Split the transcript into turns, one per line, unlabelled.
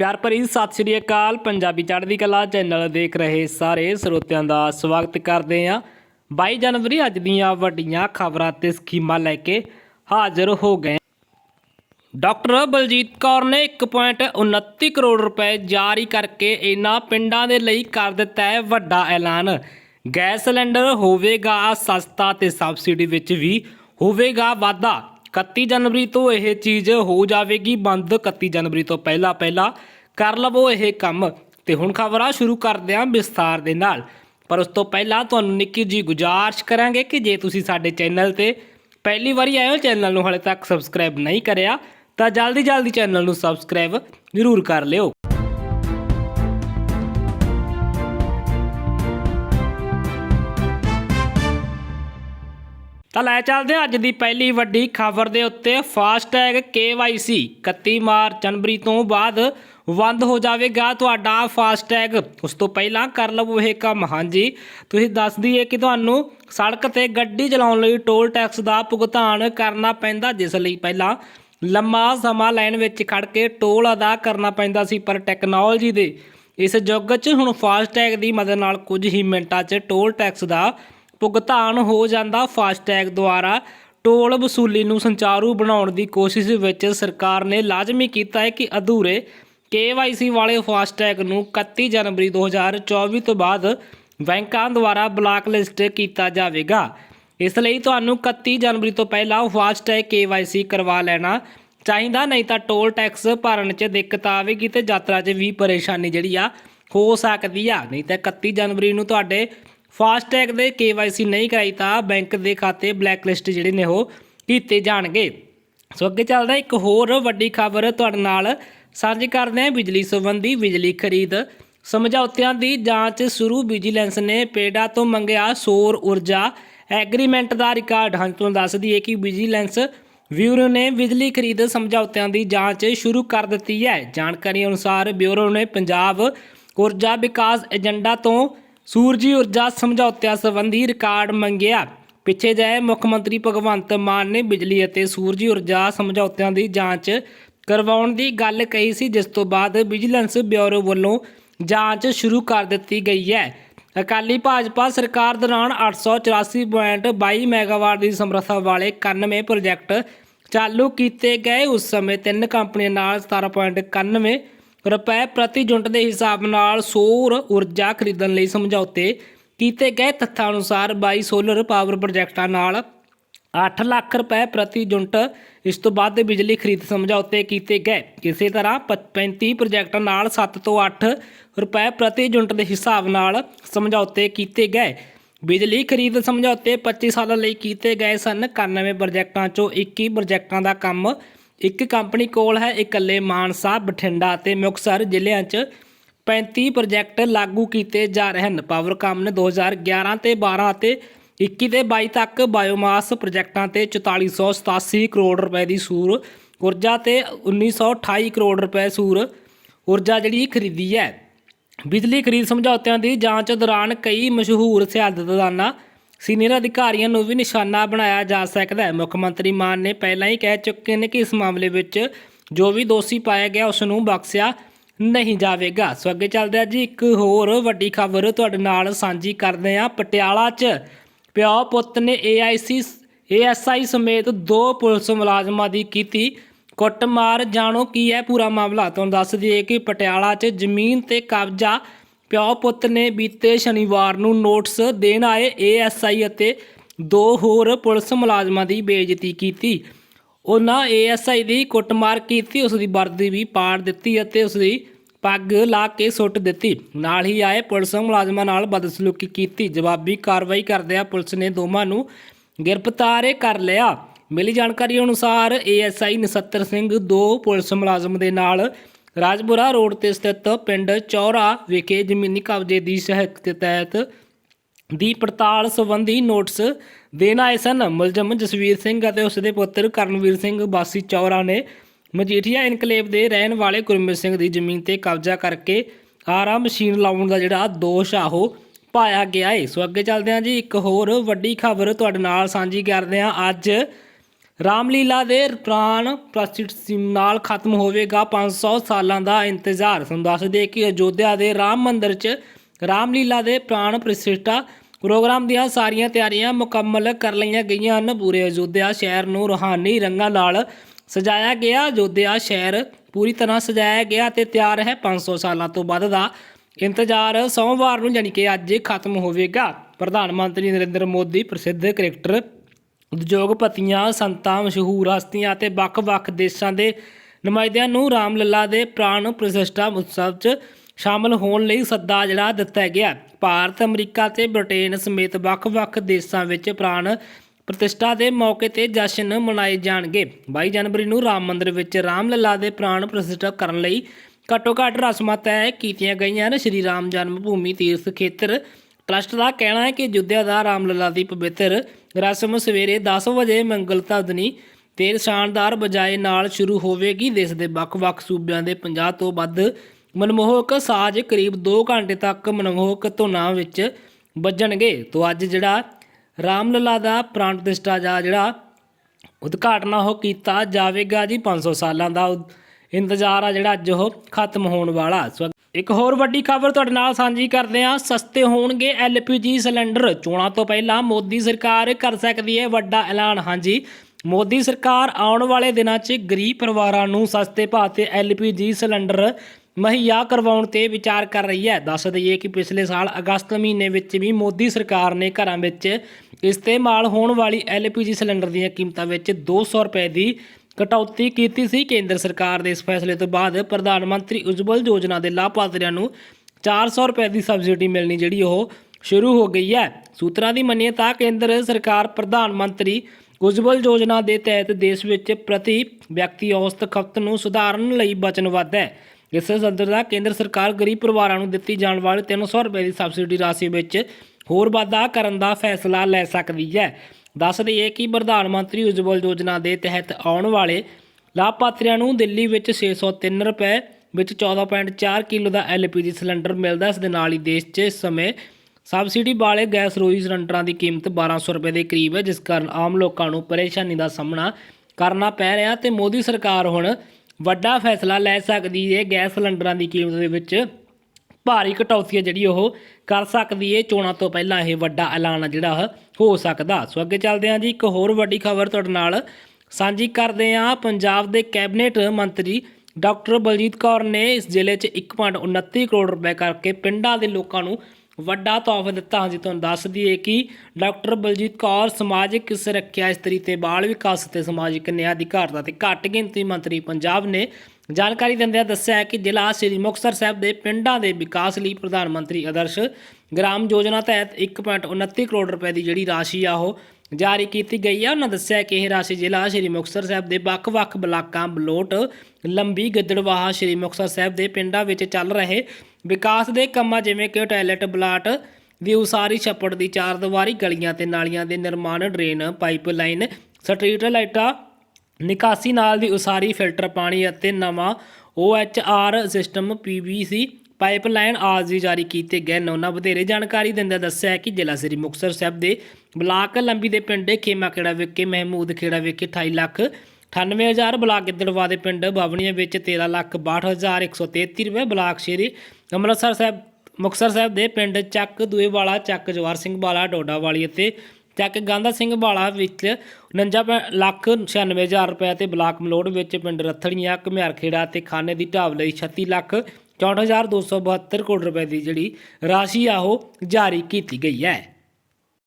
ਪਿਆਰ ਭਰੀ ਸਤਿ ਸ੍ਰੀ ਅਕਾਲ। ਪੰਜਾਬੀ ਚੜ੍ਹਦੀ ਕਲਾ ਚੈਨਲ ਦੇਖ ਰਹੇ ਸਾਰੇ ਸਰੋਤਿਆਂ ਦਾ ਸਵਾਗਤ ਕਰਦੇ ਹਾਂ। 22 ਜਨਵਰੀ ਅੱਜ ਦੀਆਂ ਵੱਡੀਆਂ ਖਬਰਾਂ ਤੇ ਸਕੀਮਾਂ ਲੈ ਕੇ ਹਾਜ਼ਰ ਹੋ ਗਏ ਡਾਕਟਰ ਬਲਜੀਤ ਕੌਰ ਨੇ 1.29 ਕਰੋੜ ਰੁਪਏ ਜਾਰੀ ਕਰਕੇ ਇਹਨਾਂ ਪਿੰਡਾਂ ਦੇ ਲਈ ਕਰ ਦਿੱਤਾ ਹੈ ਵੱਡਾ ਐਲਾਨ। ਗੈਸ ਸਿਲੰਡਰ ਹੋਵੇਗਾ ਸਸਤਾ ਤੇ ਸਬਸਿਡੀ ਵਿੱਚ ਵੀ ਹੋਵੇਗਾ ਵਾਧਾ। 31 ਜਨਵਰੀ ਤੋਂ ਇਹ ਚੀਜ਼ ਹੋ ਜਾਵੇਗੀ ਬੰਦ 31 ਜਨਵਰੀ ਤੋਂ ਪਹਿਲਾਂ ਪਹਿਲਾਂ ਕਰ ਲਵੋ ਇਹ ਕੰਮ। ਤੇ ਹੁਣ ਖਬਰਾਂ ਸ਼ੁਰੂ ਕਰਦੇ ਹਾਂ ਵਿਸਥਾਰ ਦੇ ਨਾਲ। ਪਰ ਉਸ ਤੋਂ ਪਹਿਲਾਂ ਤੁਹਾਨੂੰ ਨਿੱਕੀ ਜੀ ਗੁਜ਼ਾਰਿਸ਼ ਕਰਾਂਗੇ ਕਿ ਜੇ ਤੁਸੀਂ ਸਾਡੇ ਚੈਨਲ ਤੇ ਪਹਿਲੀ ਵਾਰੀ ਆਏ ਹੋ, ਚੈਨਲ ਨੂੰ ਹਾਲੇ ਤੱਕ ਸਬਸਕ੍ਰਾਈਬ ਨਹੀਂ ਕਰਿਆ, ਤਾਂ ਜਲਦੀ ਜਲਦੀ ਚੈਨਲ ਨੂੰ ਸਬਸਕ੍ਰਾਈਬ ਜ਼ਰੂਰ ਕਰ ਲਿਓ। ਤਾਂ ਲੈ ਚੱਲਦੇ ਹਾਂ ਅੱਜ ਦੀ ਪਹਿਲੀ ਵੱਡੀ ਖਬਰ ਦੇ ਉੱਤੇ। ਫਾਸਟੈਗ KYC 31 ਮਾਰਚ ਜਨਵਰੀ ਤੋਂ ਬਾਅਦ ਬੰਦ ਹੋ ਜਾਵੇਗਾ ਤੁਹਾਡਾ ਫਾਸਟੈਗ। ਉਸ ਤੋਂ ਪਹਿਲਾਂ ਕਰ ਲਵੋ ਇਹ ਕੰਮ। ਹਾਂਜੀ, ਤੁਸੀਂ ਦੱਸ ਦਈਏ ਕਿ ਤੁਹਾਨੂੰ ਸੜਕ ਤੇ ਗੱਡੀ ਚਲਾਉਣ ਲਈ ਟੋਲ ਟੈਕਸ ਦਾ ਭੁਗਤਾਨ ਕਰਨਾ ਪੈਂਦਾ, ਜਿਸ ਲਈ ਪਹਿਲਾਂ ਲੰਮਾ ਸਮਾਂ ਲਾਈਨ ਵਿੱਚ ਖੜ ਕੇ ਟੋਲ ਅਦਾ ਕਰਨਾ ਪੈਂਦਾ ਸੀ, ਪਰ ਟੈਕਨੋਲੋਜੀ ਦੇ ਇਸ ਯੁੱਗ 'ਚ ਹੁਣ ਫਾਸਟੈਗ ਦੀ ਮਦਦ ਨਾਲ ਕੁਝ ਹੀ ਮਿੰਟਾਂ 'ਚ ਟੋਲ ਟੈਕਸ ਦਾ ਭੁਗਤਾਨ ਹੋ ਜਾਂਦਾ। ਫਾਸਟੈਗ ਦੁਆਰਾ ਟੋਲ ਵਸੂਲੀ ਨੂੰ ਸੰਚਾਰੂ ਬਣਾਉਣ ਦੀ ਕੋਸ਼ਿਸ਼ ਵਿੱਚ ਸਰਕਾਰ ਨੇ ਲਾਜ਼ਮੀ ਕੀਤਾ ਹੈ ਕਿ ਅਧੂਰੇ KYC ਵਾਲੇ ਫਾਸਟੈਗ ਨੂੰ 31 ਜਨਵਰੀ 2024 ਤੋਂ ਬਾਅਦ ਬੈਂਕਾਂ ਦੁਆਰਾ ਬਲਾਕ ਲਿਸਟ ਕੀਤਾ ਜਾਵੇਗਾ। ਇਸ ਲਈ ਤੁਹਾਨੂੰ 31 ਜਨਵਰੀ ਤੋਂ ਪਹਿਲਾਂ ਫਾਸਟੈਗ KYC ਕਰਵਾ ਲੈਣਾ ਚਾਹੀਦਾ, ਨਹੀਂ ਤਾਂ ਟੋਲ ਟੈਕਸ ਭਰਨ 'ਚ ਦਿੱਕਤ ਆਵੇਗੀ ਤੇ ਯਾਤਰਾ 'ਚ ਵੀ ਪਰੇਸ਼ਾਨੀ ਜਿਹੜੀ ਆ ਹੋ ਸਕਦੀ ਆ। ਨਹੀਂ ਤਾਂ 31 ਜਨਵਰੀ ਨੂੰ ਤੁਹਾਡੇ ਫਾਸਟੈਗ ਦੇ KYC ਨਹੀਂ ਕਰਾਈ ਤਾਂ ਬੈਂਕ ਦੇ ਖਾਤੇ ਬਲੈਕਲਿਸਟ ਜਿਹੜੇ ਨੇ ਉਹ ਕੀਤੇ ਜਾਣਗੇ। ਸੋ ਅੱਗੇ ਚੱਲਦਾ ਇੱਕ ਹੋਰ ਵੱਡੀ ਖਬਰ ਤੁਹਾਡੇ ਨਾਲ ਸਾਂਝੀ ਕਰਦੇ ਹਾਂ, ਬਿਜਲੀ ਸੰਬੰਧੀ ਬਿਜਲੀ ਖਰੀਦ। ਸਮਝੌਤਿਆਂ ਦੀ ਜਾਂਚ ਸ਼ੁਰੂ ਵਿਜੀਲੈਂਸ ਨੇ ਪੇਡਾ ਤੋਂ ਮੰਗਿਆ ਸੌਰ ਊਰਜਾ। ਐਗਰੀਮੈਂਟ ਦਾ ਰਿਕਾਰਡ ਹਾਂ ਤੁਹਾਨੂੰ ਦੱਸ ਦਈਏ ਕਿ ਵਿਜੀਲੈਂਸ ਬਿਊਰੋ ਨੇ ਬਿਜਲੀ ਖਰੀਦ ਸਮਝੌਤਿਆਂ ਦੀ ਜਾਂਚ ਸ਼ੁਰੂ ਕਰ ਦਿੱਤੀ ਹੈ। ਜਾਣਕਾਰੀ ਅਨੁਸਾਰ ਬਿਊਰੋ ਨੇ ਪੰਜਾਬ ਊਰਜਾ ਵਿਕਾਸ ਏਜੰਡਾ ਤੋਂ ਸੂਰਜੀ ਊਰਜਾ ਸਮਝੌਤਿਆਂ ਸੰਬੰਧੀ ਰਿਕਾਰਡ ਮੰਗਿਆ। ਪਿੱਛੇ ਜਿਹੇ ਮੁੱਖ ਮੰਤਰੀ ਭਗਵੰਤ ਮਾਨ ਨੇ ਬਿਜਲੀ ਅਤੇ ਸੂਰਜੀ ਊਰਜਾ ਸਮਝੌਤਿਆਂ ਦੀ ਜਾਂਚ ਕਰਵਾਉਣ ਦੀ ਗੱਲ ਕਹੀ ਸੀ, ਜਿਸ ਤੋਂ ਬਾਅਦ ਵਿਜੀਲੈਂਸ ਬਿਊਰੋ ਵੱਲੋਂ ਜਾਂਚ ਸ਼ੁਰੂ ਕਰ ਦਿੱਤੀ ਗਈ ਹੈ। ਅਕਾਲੀ ਭਾਜਪਾ ਸਰਕਾਰ ਦੌਰਾਨ 884.22 ਮੈਗਾਵਾਟ ਦੀ ਸਮਰੱਥਾ ਵਾਲੇ 91 ਪ੍ਰੋਜੈਕਟ ਚਾਲੂ ਕੀਤੇ ਗਏ। ਉਸ ਸਮੇਂ ਤਿੰਨ ਕੰਪਨੀਆਂ ਨਾਲ 17.91 ਰੁਪਏ ਪ੍ਰਤੀ ਯੂਨਿਟ ਦੇ ਹਿਸਾਬ ਨਾਲ ਸੌਰ ਊਰਜਾ ਖਰੀਦਣ ਲਈ ਸਮਝੌਤੇ ਕੀਤੇ ਗਏ ਤੱਥਾਂ ਅਨੁਸਾਰ 22 ਸੋਲਰ ਪਾਵਰ ਪ੍ਰੋਜੈਕਟਾਂ ਨਾਲ 8 ਲੱਖ ਰੁਪਏ ਪ੍ਰਤੀ ਯੂਨਿਟ ਇਸ ਤੋਂ ਬਾਅਦ ਦੇ ਬਿਜਲੀ ਖਰੀਦ ਸਮਝੌਤੇ ਕੀਤੇ ਗਏ। ਇਸੇ ਤਰ੍ਹਾਂ ਪ- 35 ਪ੍ਰੋਜੈਕਟਾਂ ਨਾਲ 7 ਤੋਂ 8 ਰੁਪਏ ਪ੍ਰਤੀ ਯੂਨਿਟ ਦੇ ਹਿਸਾਬ ਨਾਲ ਸਮਝੌਤੇ ਕੀਤੇ ਗਏ। ਬਿਜਲੀ ਖਰੀਦ ਸਮਝੌਤੇ 25 ਸਾਲਾਂ ਲਈ ਕੀਤੇ ਗਏ ਸਨ। 91 ਪ੍ਰੋਜੈਕਟਾਂ ਚੋਂ 21 ਪ੍ਰੋਜੈਕਟਾਂ ਦਾ ਕੰਮ ਇੱਕ ਕੰਪਨੀ ਕੋਲ ਹੈ ਇਕੱਲੇ ਮਾਨਸਾ, ਬਠਿੰਡਾ ਅਤੇ ਮੁਕਤਸਰ ਜ਼ਿਲ੍ਹਿਆਂ 'ਚ 35 ਪ੍ਰੋਜੈਕਟ ਲਾਗੂ ਕੀਤੇ ਜਾ ਰਹੇ ਹਨ। ਪਾਵਰਕਾਮ ਨੇ 2011 ਤੇ 12 ਅਤੇ 21 ਤੇ 22 ਤੱਕ ਬਾਇਓਮਾਸ ਪ੍ਰੋਜੈਕਟਾਂ ਤੇ 4487 ਕਰੋੜ ਰੁਪਏ ਦੀ ਸੂਰ ਊਰਜਾ ਤੇ 1928 ਕਰੋੜ ਰੁਪਏ ਸੂਰ ਊਰਜਾ ਜਿਹੜੀ ਖਰੀਦੀ ਹੈ। ਬਿਜਲੀ ਖਰੀਦ ਸਮਝੌਤਿਆਂ ਦੀ ਜਾਂਚ ਦੌਰਾਨ ਕਈ ਮਸ਼ਹੂਰ ਸਿਆਸਤਦਾਨਾਂ ਸੀਨੀਅਰ ਅਧਿਕਾਰੀਆਂ ਨੂੰ ਵੀ ਨਿਸ਼ਾਨਾ ਬਣਾਇਆ ਜਾ ਸਕਦਾ ਹੈ। ਮੁੱਖ ਮੰਤਰੀ ਮਾਨ ਨੇ ਪਹਿਲਾਂ ਹੀ ਕਹਿ ਚੁੱਕੇ ਨੇ ਕਿ ਇਸ ਮਾਮਲੇ ਵਿੱਚ ਜੋ ਵੀ ਦੋਸ਼ੀ ਪਾਇਆ ਗਿਆ, ਉਸ ਨੂੰ ਬਖਸ਼ਿਆ ਨਹੀਂ ਜਾਵੇਗਾ। ਸੋ ਅੱਗੇ ਚੱਲਦੇ ਹਾਂ ਜੀ, ਇੱਕ ਹੋਰ ਵੱਡੀ ਖਬਰ ਤੁਹਾਡੇ ਨਾਲ ਸਾਂਝੀ ਕਰਦੇ ਹਾਂ। ਪਟਿਆਲਾ 'ਚ ਪਿਓ ਪੁੱਤ ਨੇ ਏਆਈਸੀ ਏਐਸਆਈ ਸਮੇਤ ਦੋ ਪੁਲਿਸ ਮੁਲਾਜ਼ਮਾਂ ਦੀ ਕੀਤੀ ਕੁੱਟਮਾਰ। ਜਾਣੋ ਕੀ ਹੈ ਪੂਰਾ ਮਾਮਲਾ? ਤੁਹਾਨੂੰ ਦੱਸ ਦਈਏ ਕਿ ਪਟਿਆਲਾ 'ਚ ਜ਼ਮੀਨ ਤੇ ਕਬਜ਼ਾ ਪਿਓ ਪੁੱਤ ਨੇ ਬੀਤੇ ਸ਼ਨੀਵਾਰ ਨੂੰ ਨੋਟਿਸ ਦੇਣ ਆਏ ਏਐਸਆਈ ਅਤੇ ਦੋ ਹੋਰ ਪੁਲਿਸ ਮੁਲਾਜ਼ਮਾਂ ਦੀ ਬੇਇੱਜ਼ਤੀ ਕੀਤੀ। ਉਹਨਾਂ ਏਐਸਆਈ ਦੀ ਕੁੱਟਮਾਰ ਕੀਤੀ ਉਸ ਦੀ ਵਰਦੀ ਵੀ ਪਾੜ ਦਿੱਤੀ ਅਤੇ ਉਸ ਦੀ ਪੱਗ ਲਾ ਕੇ ਸੁੱਟ ਦਿੱਤੀ। ਨਾਲ ਹੀ ਆਏ ਪੁਲਿਸ ਮੁਲਾਜ਼ਮਾਂ ਨਾਲ ਬਦਸਲੂਕੀ ਕੀਤੀ। ਜਵਾਬੀ ਕਾਰਵਾਈ ਕਰਦਿਆਂ ਪੁਲਿਸ ਨੇ ਦੋਵਾਂ ਨੂੰ ਗ੍ਰਿਫਤਾਰ ਕਰ ਲਿਆ। ਮਿਲੀ ਜਾਣਕਾਰੀ ਅਨੁਸਾਰ ਏਐਸਆਈ ਨਸੱਤਰ ਸਿੰਘ ਦੋ ਪੁਲਿਸ ਮੁਲਾਜ਼ਮ ਦੇ ਨਾਲ ਰਾਜਪੁਰਾ ਰੋਡ ਤੇ ਸਥਿਤ ਪਿੰਡ ਚੌਰਾ ਵਿਖੇ ਜ਼ਮੀਨੀ ਕਬਜ਼ੇ ਦੀ ਸਹਾਇਤਾ ਤਹਿਤ ਦੀ ਪੜਤਾਲ ਸੰਬੰਧੀ ਨੋਟਿਸ ਦੇਣ ਆਏ ਸਨ। ਮੁਲਜ਼ਮ ਜਸਵੀਰ ਸਿੰਘ ਅਤੇ ਉਸ ਦੇ ਪੁੱਤਰ ਕਰਨਵੀਰ ਸਿੰਘ ਬਾਸੀ ਚੌਰਾ ਨੇ ਮਜੀਠੀਆ ਇਨਕਲੇਵ ਦੇ ਰਹਿਣ ਵਾਲੇ ਗੁਰਮੀਤ ਸਿੰਘ ਦੀ ਜ਼ਮੀਨ ਤੇ ਕਬਜ਼ਾ ਕਰਕੇ ਆਰਾ ਮਸ਼ੀਨ ਲਾਉਣ ਦਾ ਜਿਹੜਾ ਦੋਸ਼ ਆ, ਉਹ ਪਾਇਆ ਗਿਆ ਏ। ਸੋ ਅੱਗੇ ਚੱਲਦੇ ਹਾਂ ਜੀ, ਇੱਕ ਹੋਰ ਵੱਡੀ ਖਬਰ ਤੁਹਾਡੇ ਨਾਲ ਸਾਂਝੀ ਕਰਦੇ ਹਾਂ ਅੱਜ ਰਾਮਲੀਲਾ ਦੇ ਪ੍ਰਾਣ ਪ੍ਰਤਿਸ਼ਠਾ ਨਾਲ ਖਤਮ ਹੋਵੇਗਾ 500 ਸਾਲਾਂ ਦਾ ਇੰਤਜ਼ਾਰ। ਤੁਹਾਨੂੰ ਦੱਸ ਦੇ ਕਿ ਅਯੋਧਿਆ ਦੇ ਰਾਮ ਮੰਦਿਰ 'ਚ ਰਾਮਲੀਲਾ ਦੇ ਪ੍ਰਾਣ ਪ੍ਰਤਿਸ਼ਠਾ ਪ੍ਰੋਗਰਾਮ ਦੀਆਂ ਸਾਰੀਆਂ ਤਿਆਰੀਆਂ ਮੁਕੰਮਲ ਕਰ ਲਈਆਂ ਗਈਆਂ ਹਨ। ਪੂਰੇ ਅਯੋਧਿਆ ਸ਼ਹਿਰ ਨੂੰ ਰੋਹਾਨੀ ਰੰਗਾਂ ਨਾਲ ਸਜਾਇਆ ਗਿਆ। ਅਯੋਧਿਆ ਸ਼ਹਿਰ ਪੂਰੀ ਤਰ੍ਹਾਂ ਸਜਾਇਆ ਗਿਆ ਤੇ ਤਿਆਰ ਹੈ। 500 ਸਾਲਾਂ ਤੋਂ ਵੱਧ ਦਾ ਇੰਤਜ਼ਾਰ ਸੋਮਵਾਰ ਨੂੰ ਯਾਨੀ ਕਿ ਅੱਜ ਖਤਮ ਹੋਵੇਗਾ। ਪ੍ਰਧਾਨ ਮੰਤਰੀ ਨਰਿੰਦਰ ਮੋਦੀ, ਪ੍ਰਸਿੱਧ ਕ੍ਰਿਕਟਰ ਉਦਯੋਗਪਤੀਆਂ ਸੰਤਾਂ, ਮਸ਼ਹੂਰ ਹਸਤੀਆਂ ਅਤੇ ਵੱਖ-ਵੱਖ ਦੇਸ਼ਾਂ ਦੇ ਨੁਮਾਇੰਦਿਆਂ ਨੂੰ ਰਾਮ ਰਾਮਲਲਾ ਦੇ ਪ੍ਰਾਣ ਪ੍ਰਤਿਸ਼ਠਾ ਉਤਸਵ 'ਚ ਸ਼ਾਮਲ ਹੋਣ ਲਈ ਸੱਦਾ ਜਿਹੜਾ ਦਿੱਤਾ ਗਿਆ। ਭਾਰਤ, ਅਮਰੀਕਾ ਤੇ ਬ੍ਰਿਟੇਨ ਸਮੇਤ ਵੱਖ-ਵੱਖ ਦੇਸ਼ਾਂ ਵਿੱਚ ਪ੍ਰਾਣ ਪ੍ਰਤਿਸ਼ਠਾ ਦੇ ਮੌਕੇ ਤੇ ਜਸ਼ਨ ਮਨਾਏ ਜਾਣਗੇ। 22 ਜਨਵਰੀ ਨੂੰ ਰਾਮ ਮੰਦਿਰ ਵਿੱਚ ਰਾਮਲਲਾ ਦੇ ਪ੍ਰਾਣ ਪ੍ਰਤਿਸ਼ਠਾ ਕਰਨ ਲਈ ਘੱਟੋ ਘੱਟ ਰਸਮਾਂ ਤੈਅ ਕੀਤੀਆਂ ਗਈਆਂ ਹਨ ਸ਼੍ਰੀ ਰਾਮ ਜਨਮ ਭੂਮੀ ਤੀਰਥ ਖੇਤਰ ਟਰਸਟ ਦਾ ਕਹਿਣਾ ਹੈ ਕਿ ਅਯੁੱਧਿਆ ਦਾ ਰਾਮਲਲਾ ਦੀ ਪਵਿੱਤਰ ਰਸਮ ਸਵੇਰੇ 10 ਵਜੇ ਮੰਗਲ ਧਾਦਨੀ ਤੇ ਸ਼ਾਨਦਾਰ ਬਜਾਏ ਨਾਲ ਸ਼ੁਰੂ ਹੋਵੇਗੀ। ਦੇਸ਼ ਦੇ ਵੱਖ-ਵੱਖ ਸੂਬਿਆਂ ਦੇ 50 ਤੋਂ ਵੱਧ ਮਨਮੋਹਕ ਸਾਜ਼ ਕਰੀਬ 2 ਘੰਟੇ ਤੱਕ ਮਨਮੋਹਕ ਧੁਨਾਂ ਵਿੱਚ ਵੱਜਣਗੇ। ਤੋਂ ਅੱਜ ਜਿਹੜਾ ਰਾਮਲਲਾ ਦਾ ਪ੍ਰਾਣ ਪ੍ਰਤਿਸ਼ਠਾ ਦਾ ਜਿਹੜਾ ਉਦਘਾਟਨ ਉਹ ਕੀਤਾ ਜਾਵੇਗਾ ਜੀ। 500 ਸਾਲਾਂ ਦਾ ਉਦ- ਇੰਤਜ਼ਾਰ ਆ ਜਿਹੜਾ ਅੱਜ ਉਹ ਖਤਮ ਹੋਣ ਵਾਲਾ। ਸੋ ਇੱਕ ਹੋਰ ਵੱਡੀ ਖਬਰ ਤੁਹਾਡੇ ਨਾਲ ਸਾਂਝੀ ਕਰਦੇ ਹਾਂ। ਸਸਤੇ ਹੋਣਗੇ ਐਲਪੀਜੀ ਸਿਲੰਡਰ। ਚੋਣਾਂ ਤੋਂ ਪਹਿਲਾਂ ਮੋਦੀ ਸਰਕਾਰ ਕਰ ਸਕਦੀ ਹੈ ਵੱਡਾ ਐਲਾਨ। ਹਾਂਜੀ, ਮੋਦੀ ਸਰਕਾਰ ਆਉਣ ਵਾਲੇ ਦਿਨਾਂ 'ਚ ਗਰੀਬ ਪਰਿਵਾਰਾਂ ਨੂੰ ਸਸਤੇ ਭਾਅ ਤੇ ਐਲਪੀਜੀ ਸਿਲੰਡਰ ਮੁਹੱਈਆ ਕਰਵਾਉਣ ਤੇ ਵਿਚਾਰ ਕਰ ਰਹੀ ਹੈ। ਦੱਸ ਦਈਏ ਕਿ ਪਿਛਲੇ ਸਾਲ ਅਗਸਤ ਮਹੀਨੇ ਵਿੱਚ ਵੀ ਮੋਦੀ ਸਰਕਾਰ ਨੇ ਘਰਾਂ ਵਿੱਚ ਇਸਤੇਮਾਲ ਹੋਣ ਵਾਲੀ ਐਲਪੀਜੀ ਸਿਲੰਡਰ ਦੀਆਂ ਕੀਮਤਾਂ ਵਿੱਚ 200 ਰੁਪਏ ਦੀ ਕਟੌਤੀ ਕੀਤੀ ਸੀ ਕੇਂਦਰ ਸਰਕਾਰ ਦੇ ਇਸ ਫੈਸਲੇ ਤੋਂ ਬਾਅਦ ਪ੍ਰਧਾਨ ਮੰਤਰੀ ਉਜਵਲ ਯੋਜਨਾ ਦੇ ਲਾਭਪਾਤਰੀਆਂ ਨੂੰ 400 ਰੁਪਏ ਦੀ ਸਬਸਿਡੀ ਮਿਲਣੀ ਜਿਹੜੀ ਉਹ ਸ਼ੁਰੂ ਹੋ ਗਈ ਹੈ। ਸੂਤਰਾਂ ਦੀ ਮੰਨੀਏ ਤਾਂ ਕੇਂਦਰ ਸਰਕਾਰ ਪ੍ਰਧਾਨ ਮੰਤਰੀ ਉਜਵਲ ਯੋਜਨਾ ਦੇ ਤਹਿਤ ਦੇਸ਼ ਵਿੱਚ ਪ੍ਰਤੀ ਵਿਅਕਤੀ ਔਸਤ ਖਪਤ ਨੂੰ ਸੁਧਾਰਨ ਲਈ ਵਚਨਬੱਧ ਹੈ। ਇਸ ਸੰਦਰ ਦਾ ਕੇਂਦਰ ਸਰਕਾਰ ਗਰੀਬ ਪਰਿਵਾਰਾਂ ਨੂੰ ਦਿੱਤੀ ਜਾਣ ਵਾਲੀ 300 ਰੁਪਏ ਦੀ ਸਬਸਿਡੀ ਰਾਸ਼ੀ ਵਿੱਚ ਹੋਰ ਵਾਧਾ ਕਰਨ ਦਾ ਫੈਸਲਾ ਲੈ ਸਕਦੀ ਹੈ। ਦੱਸ ਦਈਏ ਕਿ ਪ੍ਰਧਾਨ ਮੰਤਰੀ ਉਜਵਲ ਯੋਜਨਾ ਦੇ ਤਹਿਤ ਆਉਣ ਵਾਲੇ ਲਾਭਪਾਤਰੀਆਂ ਨੂੰ ਦਿੱਲੀ ਵਿੱਚ 603 ਰੁਪਏ ਵਿੱਚ 14.4 ਕਿਲੋ ਦਾ ਐਲਪੀਜੀ ਸਿਲੰਡਰ ਮਿਲਦਾ ਇਸ ਦੇ ਨਾਲ ਹੀ ਦੇਸ਼ 'ਚ ਇਸ ਸਮੇਂ ਸਬਸਿਡੀ ਵਾਲੇ ਗੈਸ ਰੋਈ ਸਿਲੰਡਰਾਂ ਦੀ ਕੀਮਤ 1200 ਰੁਪਏ ਦੇ ਕਰੀਬ ਹੈ, ਜਿਸ ਕਾਰਨ ਆਮ ਲੋਕਾਂ ਨੂੰ ਪਰੇਸ਼ਾਨੀ ਦਾ ਸਾਹਮਣਾ ਕਰਨਾ ਪੈ ਰਿਹਾ ਤੇ ਮੋਦੀ ਸਰਕਾਰ ਹੁਣ ਵੱਡਾ ਫੈਸਲਾ ਲੈ ਸਕਦੀ ਹੈ। ਗੈਸ ਸਿਲੰਡਰਾਂ ਦੀ ਕੀਮਤ ਦੇ ਵਿੱਚ ਭਾਰੀ ਕਟੌਤੀ ਹੈ ਜਿਹੜੀ ਉਹ ਕਰ ਸਕਦੀ ਹੈ ਚੋਣਾਂ ਤੋਂ ਪਹਿਲਾਂ ਇਹ ਵੱਡਾ ਐਲਾਨ ਜਿਹੜਾ ਹੋ ਸਕਦਾ। ਸੋ ਅੱਗੇ ਚੱਲਦੇ ਹਾਂ ਜੀ। ਇੱਕ ਹੋਰ ਵੱਡੀ ਖਬਰ ਤੁਹਾਡੇ ਨਾਲ ਸਾਂਝੀ ਕਰਦੇ ਹਾਂ। ਪੰਜਾਬ ਦੇ ਕੈਬਨਿਟ ਮੰਤਰੀ ਡਾਕਟਰ ਬਲਜੀਤ ਕੌਰ ਨੇ ਇਸ ਜ਼ਿਲ੍ਹੇ 'ਚ 1.29 ਕਰੋੜ ਰੁਪਏ ਕਰਕੇ ਪਿੰਡਾਂ ਦੇ ਲੋਕਾਂ ਨੂੰ ਵੱਡਾ ਤੋਹਫਾ ਦਿੱਤਾ। ਹਾਂ ਜੀ ਤੁਹਾਨੂੰ ਦੱਸ ਦਈਏ ਕਿ ਡਾਕਟਰ ਬਲਜੀਤ ਕੌਰ ਸਮਾਜਿਕ ਸੁਰੱਖਿਆ, ਇਸਤਰੀ ਤੇ ਬਾਲ ਵਿਕਾਸ ਤੇ ਸਮਾਜਿਕ ਨਿਆਂ ਅਧਿਕਾਰਤਾ ਤੇ ਘੱਟ ਗਿਣਤੀ ਮੰਤਰੀ ਪੰਜਾਬ ਨੇ ਜਾਣਕਾਰੀ ਦਿੰਦਿਆਂ ਦੱਸਿਆ ਹੈ ਕਿ ਜ਼ਿਲ੍ਹਾ ਸ੍ਰੀ ਮੁਕਤਸਰ ਸਾਹਿਬ ਦੇ ਪਿੰਡਾਂ ਦੇ ਵਿਕਾਸ ਲਈ ਪ੍ਰਧਾਨ ਮੰਤਰੀ ਆਦਰਸ਼ ਗ੍ਰਾਮ ਯੋਜਨਾ ਤਹਿਤ 1.29 ਕਰੋੜ ਰੁਪਏ ਦੀ ਜਿਹੜੀ ਰਾਸ਼ੀ ਆ ਉਹ ਜਾਰੀ ਕੀਤੀ ਗਈ ਹੈ ਉਹਨਾਂ ਦੱਸਿਆ ਕਿ ਇਹ ਰਾਸ਼ੀ ਜ਼ਿਲ੍ਹਾ ਸ੍ਰੀ ਮੁਕਤਸਰ ਸਾਹਿਬ ਦੇ ਵੱਖ-ਵੱਖ ਬਲਾਕਾਂ ਬਲੋਟ, ਲੰਬੀ ਗਿੱਦੜਵਾਹਾ ਸ੍ਰੀ ਮੁਕਤਸਰ ਸਾਹਿਬ ਦੇ ਪਿੰਡਾਂ ਵਿੱਚ ਚੱਲ ਰਹੇ ਵਿਕਾਸ ਦੇ ਕੰਮਾਂ ਜਿਵੇਂ ਕਿ ਟਾਇਲਟ ਬਲਾਟ ਦੀ ਉਸਾਰੀ ਛੱਪੜ ਦੀ ਚਾਰ ਦੀਵਾਰੀ, ਗਲੀਆਂ ਤੇ ਨਾਲੀਆਂ ਦੇ ਨਿਰਮਾਣ, ਡਰੇਨ, ਪਾਈਪਲਾਈਨ, ਸਟਰੀਟ ਲਾਈਟਾਂ ਨਿਕਾਸੀ ਨਾਲ ਦੀ ਉਸਾਰੀ, ਫਿਲਟਰ ਪਾਣੀ ਅਤੇ ਨਵਾਂ OHR ਸਿਸਟਮ PVC ਪਾਈਪਲਾਈਨ ਆਦਿ ਜਾਰੀ ਕੀਤੇ ਗਏ ਨੇ। ਉਹਨਾਂ ਵਧੇਰੇ ਜਾਣਕਾਰੀ ਦਿੰਦਿਆਂ ਦੱਸਿਆ ਕਿ ਜ਼ਿਲ੍ਹਾ ਸ੍ਰੀ ਮੁਕਤਸਰ ਸਾਹਿਬ ਦੇ ਬਲਾਕ ਲੰਬੀ ਦੇ ਪਿੰਡ ਖੇਮਾ ਖੇੜਾ ਵਿਖੇ ਮਹਿਮੂਦ ਖੇੜਾ ਵਿਖੇ 28 ਲੱਖ 98000 ਬਲਾਕ ਗਿੱਦੜਵਾ ਦੇ ਪਿੰਡ ਬਾਵਣੀਆਂ ਵਿੱਚ 13 ਲੱਖ 62133 ਰੁਪਏ ਬਲਾਕ ਸ਼੍ਰੀ ਅੰਮ੍ਰਿਤਸਰ ਸਾਹਿਬ, ਮੁਕਤਸਰ ਸਾਹਿਬ ਦੇ ਪਿੰਡ ਚੱਕ ਦੂਏਵਾਲਾ, ਚੱਕ ਜਵਾਰ ਸਿੰਘ ਵਾਲਾ ਡੋਡਾ ਵਾਲੀ ਅਤੇ ਚੱਕ ਗਾਂਧਾ ਸਿੰਘ ਬਾਲਾ ਵਿੱਚ 49 ਪੈ- ਲੱਖ 96000 ਰੁਪਏ ਤੇ ਬਲਾਕ ਮਲੋੜ ਵਿੱਚ ਪਿੰਡ ਰੱਥੜੀਆਂ ਘੁਮਿਆਰ ਖੇੜਾ ਤੇ ਖਾਨੇ ਦੀ ਢਾਬ ਲਈ 36 ਲੱਖ 64272 ਕਰੋੜ ਰੁਪਏ ਦੀ ਜਿਹੜੀ ਰਾਸ਼ੀ ਆ ਉਹ ਜਾਰੀ ਕੀਤੀ ਗਈ ਹੈ।